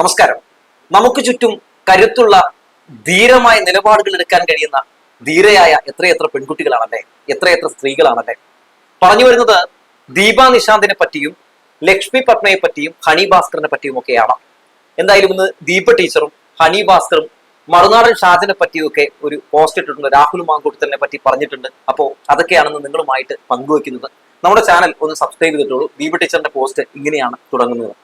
നമസ്കാരം. നമുക്ക് ചുറ്റും കരുത്തുള്ള ധീരമായ നിലപാടുകൾ എടുക്കാൻ കഴിയുന്ന ധീരയായ എത്രയെത്ര പെൺകുട്ടികളാണല്ലേ? എത്രയെത്ര സ്ത്രീകളാണല്ലേ? പറഞ്ഞു വരുന്നത് ദീപ നിശാന്തിനെ പറ്റിയും ലക്ഷ്മി പത്മയെ പറ്റിയും ഹണി ഭാസ്കറിനെ പറ്റിയും ഒക്കെയാണ്. എന്തായാലും ഇന്ന് ദീപ ടീച്ചറും ഹണി ഭാസ്കറും മറുനാടൻ ഷാജിനെ പറ്റിയൊക്കെ ഒരു പോസ്റ്റ് ഇട്ടിട്ടുണ്ട്. രാഹുൽ മാങ്കൂട്ടത്തിനെ പറ്റി പറഞ്ഞിട്ടുണ്ട്. അപ്പോൾ അതൊക്കെയാണെന്ന് നിങ്ങളുമായിട്ട് പങ്കുവെക്കുന്നത്. നമ്മുടെ ചാനൽ ഒന്ന് സബ്സ്ക്രൈബ് ചെയ്തിട്ടുള്ളൂ. ദീപ ടീച്ചറിന്റെ പോസ്റ്റ് ഇങ്ങനെയാണ് തുടങ്ങുന്നത്.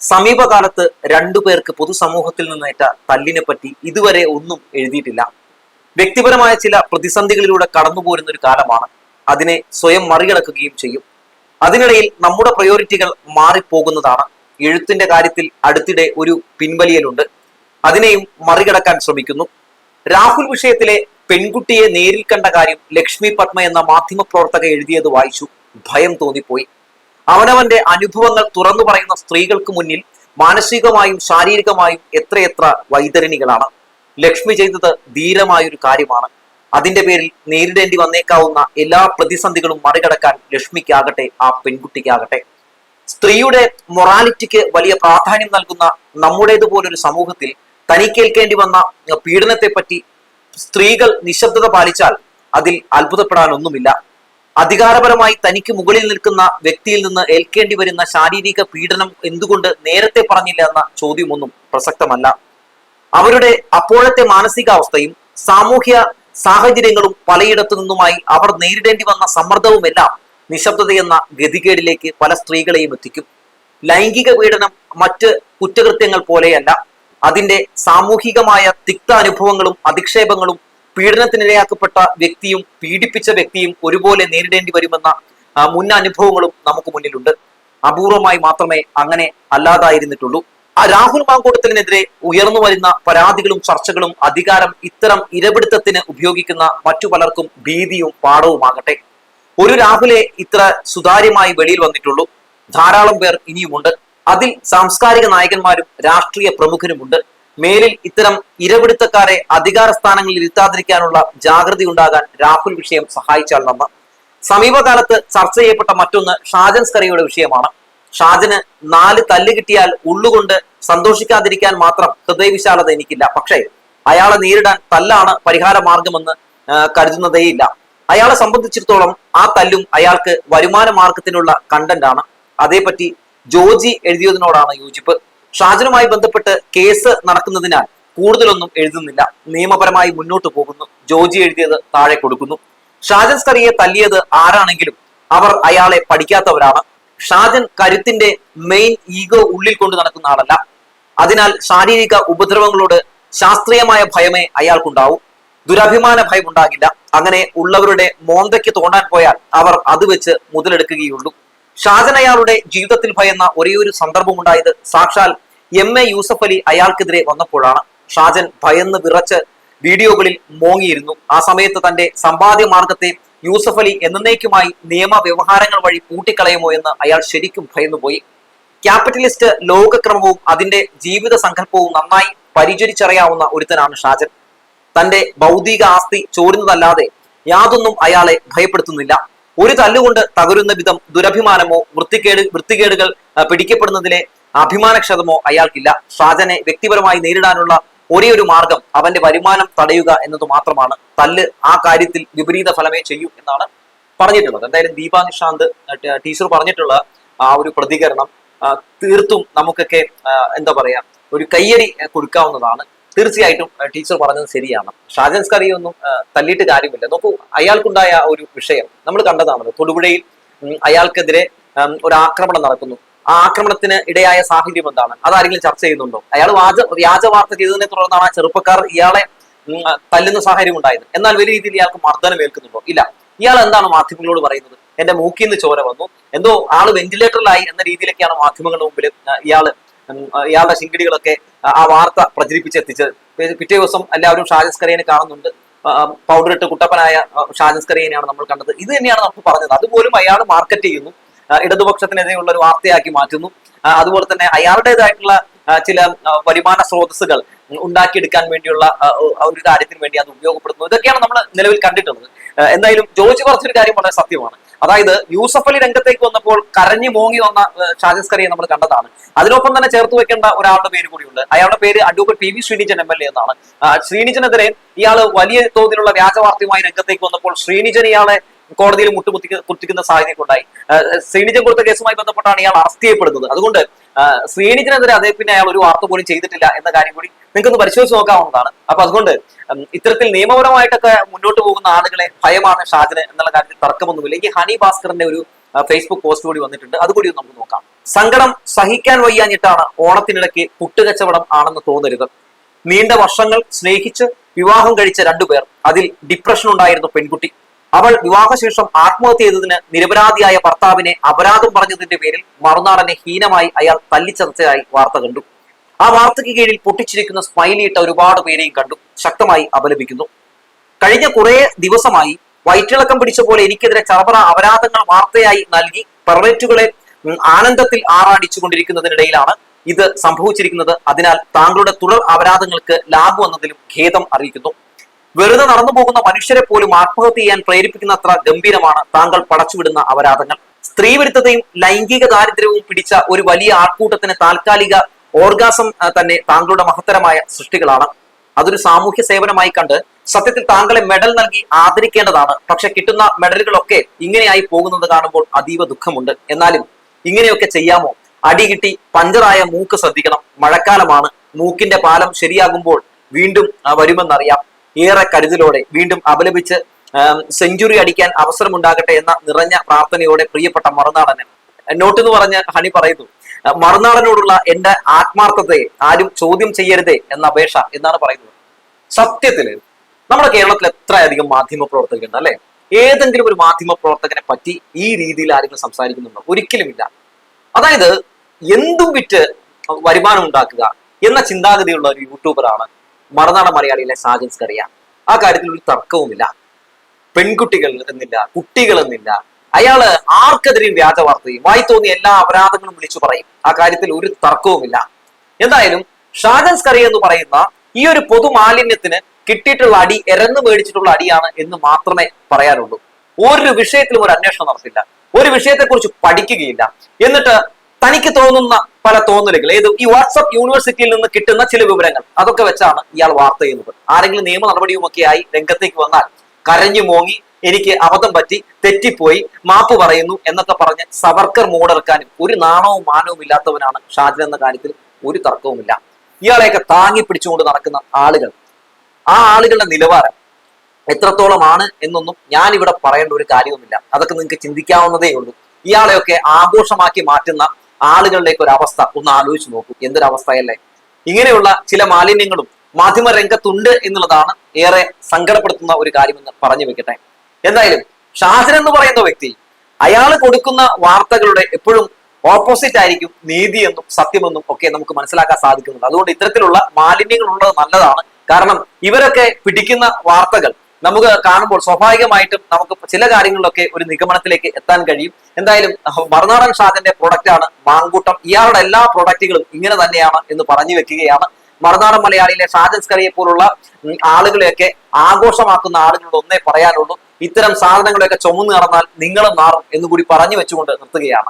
സമീപകാലത്ത് രണ്ടു പേർക്ക് പൊതുസമൂഹത്തിൽ നിന്നേറ്റ തല്ലിനെ പറ്റി ഇതുവരെ ഒന്നും എഴുതിയിട്ടില്ല. വ്യക്തിപരമായ ചില പ്രതിസന്ധികളിലൂടെ കടന്നുപോരുന്ന ഒരു കാലമാണ് അതിനെ സ്വയം മറികടക്കുകയും ചെയ്യും. അതിനിടയിൽ നമ്മുടെ പ്രയോറിറ്റികൾ മാറിപ്പോകുന്നതാണ്. എഴുത്തിന്റെ കാര്യത്തിൽ അടുത്തിടെ ഒരു പിൻവലിയലുണ്ട്. അതിനെയും മറികടക്കാൻ ശ്രമിക്കുന്നു. രാഹുൽ വിഷയത്തിലെ പെൺകുട്ടിയെ നേരിൽ കണ്ട കാര്യം ലക്ഷ്മി പത്മ എന്ന മാധ്യമപ്രവർത്തക എഴുതിയത് വായിച്ചു. ഭയം തോന്നിപ്പോയി. അവനവന്റെ അനുഭവങ്ങൾ തുറന്നു പറയുന്ന സ്ത്രീകൾക്ക് മുന്നിൽ മാനസികമായും ശാരീരികമായും എത്രയെത്ര വൈതരണികളാണ്. ലക്ഷ്മി ചെയ്തത് ധീരമായൊരു കാര്യമാണ്. അതിന്റെ പേരിൽ നേരിടേണ്ടി വന്നേക്കാവുന്ന എല്ലാ പ്രതിസന്ധികളും മറികടക്കാൻ ലക്ഷ്മിക്കാകട്ടെ ആ പെൺകുട്ടിക്കാകട്ടെ. സ്ത്രീയുടെ മൊറാലിറ്റിക്ക് വലിയ പ്രാധാന്യം നൽകുന്ന നമ്മുടേതുപോലൊരു സമൂഹത്തിൽ തനിക്കേൽക്കേണ്ടി വന്ന പീഡനത്തെപ്പറ്റി സ്ത്രീകൾ നിശബ്ദത പാലിച്ചാൽ അതിൽ അത്ഭുതപ്പെടാനൊന്നുമില്ല. അധികാരപരമായി തനിക്ക് മുകളിൽ നിൽക്കുന്ന വ്യക്തിയിൽ നിന്ന് ഏൽക്കേണ്ടി വരുന്ന ശാരീരിക പീഡനം എന്തുകൊണ്ട് നേരത്തെ പറഞ്ഞില്ല എന്ന ചോദ്യമൊന്നും പ്രസക്തമല്ല. അവരുടെ അപ്പോഴത്തെ മാനസികാവസ്ഥയും സാമൂഹ്യ സാഹചര്യങ്ങളും പലയിടത്തു നിന്നുമായി അവർ നേരിടേണ്ടി വന്ന സമ്മർദ്ദവുമെല്ലാം നിശബ്ദതയെന്ന ഗതികേടിലേക്ക് പല സ്ത്രീകളെയും എത്തിക്കും. ലൈംഗിക പീഡനം മറ്റ് കുറ്റകൃത്യങ്ങൾ പോലെയല്ല. അതിന്റെ സാമൂഹികമായ തിക്ത അനുഭവങ്ങളും അധിക്ഷേപങ്ങളും പീഡനത്തിനിരയാക്കപ്പെട്ട വ്യക്തിയും പീഡിപ്പിച്ച വ്യക്തിയും ഒരുപോലെ നേരിടേണ്ടി വരുമെന്ന മുൻ അനുഭവങ്ങളും നമുക്ക് മുന്നിലുണ്ട്. അപൂർവമായി മാത്രമേ അങ്ങനെ അല്ലാതായിരുന്നിട്ടുള്ളൂ. ആ രാഹുൽ മാങ്കൂട്ടത്തിനെതിരെ ഉയർന്നു വരുന്ന പരാതികളും ചർച്ചകളും അധികാരം ഇത്തരം ഇരപിടുത്തത്തിന് ഉപയോഗിക്കുന്ന മറ്റു പലർക്കും ഭീതിയും പാഠവുമാകട്ടെ. ഒരു രാഹുലെ ഇത്ര സുതാര്യമായി വെളിയിൽ വന്നിട്ടുള്ളൂ. ധാരാളം പേർ ഇനിയുമുണ്ട്. അതിൽ സാംസ്കാരിക നായകന്മാരും രാഷ്ട്രീയ പ്രമുഖരുമുണ്ട്. മേലിൽ ഇത്തരം ഇരപിടുത്തക്കാരെ അധികാര സ്ഥാനങ്ങളിൽ ഇരുത്താതിരിക്കാനുള്ള ജാഗ്രത ഉണ്ടാകാൻ രാഹുൽ വിഷയം സഹായിച്ചാൽ നന്ന്. സമീപകാലത്ത് ചർച്ച ചെയ്യപ്പെട്ട മറ്റൊന്ന് ഷാജൻ സ്കറിയുടെ വിഷയമാണ്. ഷാജന് നാല് തല്ല് കിട്ടിയാൽ ഉള്ളുകൊണ്ട് സന്തോഷിക്കാതിരിക്കാൻ മാത്രം ഹൃദയവിശാലത എനിക്കില്ല. പക്ഷേ അയാളെ നേരിടാൻ തല്ലാണ് പരിഹാര മാർഗമെന്ന് കരുതുന്നതേയില്ല. അയാളെ സംബന്ധിച്ചിടത്തോളം ആ തല്ലും അയാൾക്ക് വരുമാന മാർഗത്തിനുള്ള കണ്ടന്റ് ആണ്. അതേപറ്റി ജോജി എഴുതിയതിനോടാണ് യോജിപ്പ്. ഷാജനുമായി ബന്ധപ്പെട്ട് കേസ് നടക്കുന്നതിനാൽ കൂടുതലൊന്നും എഴുതുന്നില്ല. നിയമപരമായി മുന്നോട്ട് പോകുന്നു. ജോജി എഴുതിയത് താഴെ കൊടുക്കുന്നു. ഷാജൻ സ്കറിയെ തല്ലിയത് ആരാണെങ്കിലും അവർ അയാളെ പഠിക്കാത്തവരാണ്. ഷാജൻ കരുത്തിന്റെ മെയിൻ ഈഗോ ഉള്ളിൽ കൊണ്ട് നടക്കുന്ന ആളല്ല. അതിനാൽ ശാരീരിക ഉപദ്രവങ്ങളോട് ശാസ്ത്രീയമായ ഭയമേ അയാൾക്കുണ്ടാവൂ. ദുരഭിമാന ഭയം ഉണ്ടാകില്ല അങ്ങനെ ഉള്ളവരുടെ മോന്തയ്ക്ക് തോണ്ടാൻ പോയാൽ അവർ അത് വെച്ച് മുതലെടുക്കുകയുള്ളൂ. ഷാജൻ അയാളുടെ ജീവിതത്തിൽ ഭയന്ന ഒരേയൊരു സന്ദർഭമുണ്ടായത് സാക്ഷാൽ എം എ യൂസഫ് അലി അയാൾക്കെതിരെ വന്നപ്പോഴാണ് ഷാജൻ ഭയന്ന് വിറച്ച് വീഡിയോകളിൽ മോങ്ങിയിരുന്നു. ആ സമയത്ത് തന്റെ സമ്പാദ്യ മാർഗത്തെ യൂസഫ് അലി എന്നേക്കുമായി നിയമ വ്യവഹാരങ്ങൾ വഴി പൂട്ടിക്കളയുമോ എന്ന് അയാൾ ശരിക്കും ഭയന്നുപോയി. ക്യാപിറ്റലിസ്റ്റ് ലോകക്രമവും അതിന്റെ ജീവിത സങ്കല്പവും നന്നായി പരിചരിച്ചറിയാവുന്ന ഒരുത്തനാണ് ഷാജൻ. തന്റെ ഭൗതിക ആസ്തി ചോരുന്നതല്ലാതെ യാതൊന്നും അയാളെ ഭയപ്പെടുത്തുന്നില്ല. ഒരു തല്ലുകൊണ്ട് തകരുന്ന വിധം ദുരഭിമാനമോ വൃത്തികേട് വൃത്തികേടുകൾ പിടിക്കപ്പെടുന്നതിലെ അഭിമാനക്ഷതമോ അയാൾക്കില്ല. ഷാജനെ വ്യക്തിപരമായി നേരിടാനുള്ള ഒരേ ഒരു മാർഗം അവന്റെ വരുമാനം തടയുക എന്നത് മാത്രമാണ്. തല്ല് ആ കാര്യത്തിൽ വിപരീത ഫലമേ ചെയ്യൂ എന്നാണ് പറഞ്ഞിട്ടുള്ളത്. എന്തായാലും ദീപാ നിഷാന്ത് ടീച്ചർ പറഞ്ഞിട്ടുള്ള ആ ഒരു പ്രതികരണം തീർത്തും നമുക്കൊക്കെ എന്താ പറയാ ഒരു കയ്യടി കൊടുക്കാവുന്നതാണ്. തീർച്ചയായിട്ടും ടീച്ചർ പറഞ്ഞത് ശരിയാണ്. ഷാജൻ സ്കറിയൊന്നും തല്ലിയിട്ട് കാര്യമില്ല. നോക്കൂ അയാൾക്കുണ്ടായ ഒരു വിഷയം നമ്മൾ കണ്ടതാണല്ലോ. തൊടുപുഴയിൽ അയാൾക്കെതിരെ ഒരു ആക്രമണം നടക്കുന്നു. ആ ആക്രമണത്തിന് ഇടയായ സാഹചര്യം എന്താണ്? അതാരെങ്കിലും ചർച്ച ചെയ്യുന്നുണ്ടോ? അയാൾ വാച വ്യാജ വാർത്ത ചെയ്തതിനെ തുടർന്നാണ് ആ ചെറുപ്പക്കാർ ഇയാളെ തല്ലുന്ന സാഹചര്യം ഉണ്ടായത്. എന്നാൽ വലിയ രീതിയിൽ ഇയാൾക്ക് മർദ്ദനം ഏൽക്കുന്നുണ്ടോ? ഇല്ല. ഇയാൾ എന്താണ് മാധ്യമങ്ങളോട് പറയുന്നത്? എന്റെ മൂക്കിൽ നിന്ന് ചോര വന്നു. എന്തോ ആൾ വെന്റിലേറ്ററിലായി എന്ന രീതിയിലൊക്കെയാണ് മാധ്യമങ്ങളുടെ മുമ്പിൽ ഇയാൾ ഇയാളുടെ ശിങ്കിടികളൊക്കെ ആ, വാർത്ത പ്രചരിപ്പിച്ചെത്തിച്ചത് പിറ്റേ ദിവസം എല്ലാവരും ഷാജസ്കറിയനെ കാണുന്നുണ്ട്. പൗഡർ ഇട്ട് കുട്ടപ്പനായ ഷാജസ്കറിയനെയാണ് നമ്മൾ കണ്ടത്. ഇത് തന്നെയാണ് നമുക്ക് പറഞ്ഞത്. അതുപോലും അയാൾ മാർക്കറ്റ് ചെയ്യുന്നു. ഇടതുപക്ഷത്തിനെതിരെയുള്ള ഒരു വാർത്തയാക്കി മാറ്റുന്നു. അതുപോലെ തന്നെ അയാളുടേതായിട്ടുള്ള ചില വരുമാന സ്രോതസ്സുകൾ ഉണ്ടാക്കിയെടുക്കാൻ വേണ്ടിയുള്ള ഒരു കാര്യത്തിന് വേണ്ടി അത് ഉപയോഗപ്പെടുത്തുന്നു. ഇതൊക്കെയാണ് നമ്മൾ നിലവിൽ കണ്ടിട്ടുള്ളത്. എന്തായാലും ജോർജ് പറഞ്ഞൊരു കാര്യം വളരെ സത്യമാണ്. അതായത് യൂസഫ് അലി രംഗത്തേക്ക് വന്നപ്പോൾ കരഞ്ഞു മോങ്ങി വന്ന ഷാജിസ് കറിയെ നമ്മൾ കണ്ടതാണ്. അതിനൊപ്പം തന്നെ ചേർത്ത് വെക്കേണ്ട ഒരാളുടെ പേര് കൂടിയുണ്ട്. അയാളുടെ പേര് advocate P V Srinijan M L A എന്നാണ്. ശ്രീനിജനെതിരെ ഇയാൾ വലിയ തോതിലുള്ള വ്യാജവാർത്തയുമായി രംഗത്തേക്ക് വന്നപ്പോൾ ശ്രീനിജൻ ഇയാളെ കോടതിയിൽ മുട്ടുമുത്തി കുത്തിക്കുന്ന സാഹചര്യം ഉണ്ടായി. ശ്രീനിജൻ കൊടുത്ത കേസുമായി ബന്ധപ്പെട്ടാണ് ഇയാൾ അറസ്റ്റ് ചെയ്യപ്പെടുന്നത്. അതുകൊണ്ട് ശ്രീനിജനെതിരെ അതേ പിന്നെ അയാൾ ഒരു വാർത്ത പോലും ചെയ്തിട്ടില്ല എന്ന കാര്യം കൂടി നിങ്ങൾക്കൊന്ന് പരിശോധിച്ച് നോക്കാവുന്നതാണ്. അപ്പൊ അതുകൊണ്ട് ഇത്തരത്തിൽ നിയമപരമായിട്ടൊക്കെ മുന്നോട്ട് പോകുന്ന ആളുകളെ ഭയമാണ് ഷാജിന് എന്നുള്ള കാര്യത്തിൽ തർക്കമൊന്നുമില്ല. എനിക്ക് ഹണി ഭാസ്കറിന്റെ ഒരു ഫേസ്ബുക്ക് പോസ്റ്റ് കൂടി വന്നിട്ടുണ്ട്. അതുകൂടി നമുക്ക് നോക്കാം. സങ്കടം സഹിക്കാൻ വയ്യാഞ്ഞിട്ടാണ് ഓണത്തിനിടയ്ക്ക് പുട്ടുകച്ചവടം ആണെന്ന് തോന്നരുത്. നീണ്ട വർഷങ്ങൾ സ്നേഹിച്ച് വിവാഹം കഴിച്ച രണ്ടുപേർ. അതിൽ ഡിപ്രഷൻ ഉണ്ടായിരുന്നു പെൺകുട്ടി. അവൾ വിവാഹശേഷം ആത്മഹത്യ ചെയ്തതിന് നിരപരാധിയായ ഭർത്താവിനെ അപരാധം പറഞ്ഞതിന്റെ പേരിൽ മറുനാടനെ ഹീനമായി അയാൾ തല്ലിച്ചതച്ചതായി വാർത്ത കണ്ടു. ആ വാർത്തയ്ക്ക് കീഴിൽ പൊട്ടിച്ചിരിക്കുന്ന സ്മൈലിയിട്ട ഒരുപാട് പേരെയും കണ്ടു. ശക്തമായി അപലപിക്കുന്നു. കഴിഞ്ഞ കുറെ ദിവസമായി വയറ്റിളക്കം പിടിച്ച പോലെ എനിക്കെതിരെ ചറപറ അപരാധങ്ങൾ വാർത്തയായി നൽകി ആനന്ദത്തിൽ ആനന്ദത്തിൽ ആറാടിച്ചുകൊണ്ടിരിക്കുന്നതിനിടയിലാണ് ഇത് സംഭവിച്ചിരിക്കുന്നത്. അതിനാൽ താങ്കളുടെ തുടർ അപരാധങ്ങൾക്ക് ലാഭം വന്നതിലും ഖേദം അറിയിക്കുന്നു. വെറുതെ നടന്നു പോകുന്ന മനുഷ്യരെ പോലും ആത്മഹത്യ ചെയ്യാൻ പ്രേരിപ്പിക്കുന്നത്ര ഗംഭീരമാണ് താങ്കൾ പടച്ചുവിടുന്ന അപരാധങ്ങൾ. സ്ത്രീവിരുദ്ധതയും ലൈംഗിക ദാരിദ്ര്യവും പിടിച്ച ഒരു വലിയ ആൾക്കൂട്ടത്തിന് താൽക്കാലിക ഓർഗാസം തന്നെ താങ്കളുടെ മഹത്തരമായ സൃഷ്ടികളാണ്. അതൊരു സാമൂഹ്യ സേവനമായി കണ്ട് സത്യത്തിൽ താങ്കളെ മെഡൽ നൽകി ആദരിക്കേണ്ടതാണ്. പക്ഷെ കിട്ടുന്ന മെഡലുകളൊക്കെ ഇങ്ങനെയായി പോകുന്നത് കാണുമ്പോൾ അതീവ ദുഃഖമുണ്ട്. എന്നാലും ഇങ്ങനെയൊക്കെ ചെയ്യാമോ? അടി കിട്ടി പഞ്ചറായ മൂക്ക് ശ്രദ്ധിക്കണം. മഴക്കാലമാണ്. മൂക്കിന്റെ പാലം ശരിയാകുമ്പോൾ വീണ്ടും വരുമെന്നറിയാം. ഏറെ കരുതലോടെ വീണ്ടും അപലപിച്ച് സെഞ്ചുറി അടിക്കാൻ അവസരമുണ്ടാകട്ടെ എന്ന നിറഞ്ഞ പ്രാർത്ഥനയോടെ പ്രിയപ്പെട്ട മറുനാടന്. നോട്ട് എന്ന് പറഞ്ഞ് ഹണി പറയുന്നു മറുനാടനോടുള്ള എന്റെ ആത്മാർത്ഥതയെ ആരും ചോദ്യം ചെയ്യരുതേ എന്ന അപേക്ഷ എന്നാണ് പറയുന്നത്. സത്യത്തിൽ നമ്മുടെ കേരളത്തിൽ എത്രയധികം മാധ്യമ പ്രവർത്തകരുണ്ട് അല്ലെ? ഏതെങ്കിലും ഒരു മാധ്യമ പ്രവർത്തകനെ പറ്റി ഈ രീതിയിൽ ആരെങ്കിലും സംസാരിക്കുന്നുണ്ടോ? ഒരിക്കലുമില്ല. അതായത് എന്തും വിറ്റ് വരുമാനം ഉണ്ടാക്കുക എന്ന ചിന്താഗതിയുള്ള ഒരു യൂട്യൂബറാണ് മറുനാടൻ മലയാളിയിലെ സാജൻസ് അറിയാം ആ കാര്യത്തിൽ ഒരു തർക്കവുമില്ല. പെൺകുട്ടികൾ എന്നില്ല കുട്ടികൾ എന്നില്ല അയാൾ ആർക്കെതിരെയും വ്യാജ വാർത്തയും വായി തോന്നിയ എല്ലാ അപരാധങ്ങളും വിളിച്ചു പറയും. ആ കാര്യത്തിൽ ഒരു തർക്കവുമില്ല. എന്തായാലും ഷാജൻസ് കറി എന്ന് പറയുന്ന ഈ ഒരു പൊതു മാലിന്യത്തിന് കിട്ടിയിട്ടുള്ള അടി എരന്ന് മേടിച്ചിട്ടുള്ള അടിയാണ് എന്ന് മാത്രമേ പറയാനുള്ളൂ. ഒരു വിഷയത്തിലും ഒരു അന്വേഷണം നടത്തില്ല. ഒരു വിഷയത്തെക്കുറിച്ച് പഠിക്കുകയില്ല. എന്നിട്ട് തനിക്ക് തോന്നുന്ന പല തോന്നലുകൾ. ഏത് ഈ വാട്സപ്പ് യൂണിവേഴ്സിറ്റിയിൽ നിന്ന് കിട്ടുന്ന ചില വിവരങ്ങൾ. അതൊക്കെ വെച്ചാണ് ഇയാൾ വാർത്ത ചെയ്യുന്നത്. ആരെങ്കിലും നിയമ നടപടിയുമൊക്കെ ആയി രംഗത്തേക്ക് വന്നാൽ കരഞ്ഞു മോങ്ങി എനിക്ക് അബദ്ധം പറ്റി തെറ്റിപ്പോയി മാപ്പ് പറയുന്നു എന്നൊക്കെ പറഞ്ഞ് സവർക്കർ മൂടെടുക്കാനും ഒരു നാണവും മാനവും ഇല്ലാത്തവനാണ് ഷാജിൽ എന്ന കാര്യത്തിൽ ഒരു തർക്കവുമില്ല. ഇയാളെയൊക്കെ താങ്ങി പിടിച്ചുകൊണ്ട് നടക്കുന്ന ആളുകൾ. ആ ആളുകളുടെ നിലവാരം എത്രത്തോളമാണ് എന്നൊന്നും ഞാൻ ഇവിടെ പറയേണ്ട ഒരു കാര്യവുമില്ല. അതൊക്കെ നിങ്ങൾക്ക് ചിന്തിക്കാവുന്നതേ ഉള്ളൂ ഇയാളെയൊക്കെ ആഘോഷമാക്കി മാറ്റുന്ന ആളുകളുടെയൊക്കെ ഒരു അവസ്ഥ ഒന്ന് ആലോചിച്ച് നോക്കൂ. എന്തൊരവസ്ഥയല്ലേ? ഇങ്ങനെയുള്ള ചില മാലിന്യങ്ങളും മാധ്യമ രംഗത്തുണ്ട് എന്നുള്ളതാണ് ഏറെ സങ്കടപ്പെടുത്തുന്ന ഒരു കാര്യമെന്ന് പറഞ്ഞു വെക്കട്ടെ. എന്തായാലും ഷാഹിൻ എന്ന് പറയുന്ന വ്യക്തി അയാൾ കൊടുക്കുന്ന വാർത്തകളുടെ എപ്പോഴും ഓപ്പോസിറ്റ് ആയിരിക്കും നീതിയെന്നും സത്യമെന്നും ഒക്കെ നമുക്ക് മനസ്സിലാക്കാൻ സാധിക്കുന്നുണ്ട് അതുകൊണ്ട് ഇത്തരത്തിലുള്ള മാലിന്യങ്ങൾ ഉള്ളത് നല്ലതാണ്. കാരണം ഇവരൊക്കെ പിടിക്കുന്ന വാർത്തകൾ നമുക്ക് കാണുമ്പോൾ സ്വാഭാവികമായിട്ടും നമുക്ക് ചില കാര്യങ്ങളിലൊക്കെ ഒരു നിഗമനത്തിലേക്ക് എത്താൻ കഴിയും. എന്തായാലും മറുനാടൻ ഷാജന്റെ പ്രൊഡക്റ്റ് ആണ് മാങ്കൂട്ടം. ഇയാളുടെ എല്ലാ പ്രൊഡക്റ്റുകളും ഇങ്ങനെ തന്നെയാണ് എന്ന് പറഞ്ഞു വെക്കുകയാണ്. മറുനാടൻ മലയാളിയിലെ ഷാജൻ സ്കറിയെ പോലുള്ള ആളുകളെയൊക്കെ ആഘോഷമാക്കുന്ന ആളുകളോട് ഒന്നേ പറയാനുള്ളൂ. ഇത്തരം സാധനങ്ങളെയൊക്കെ ചുമന്നു നടന്നാൽ നിങ്ങളും നാറും എന്നുകൂടി പറഞ്ഞു വെച്ചുകൊണ്ട് നിർത്തുകയാണ്.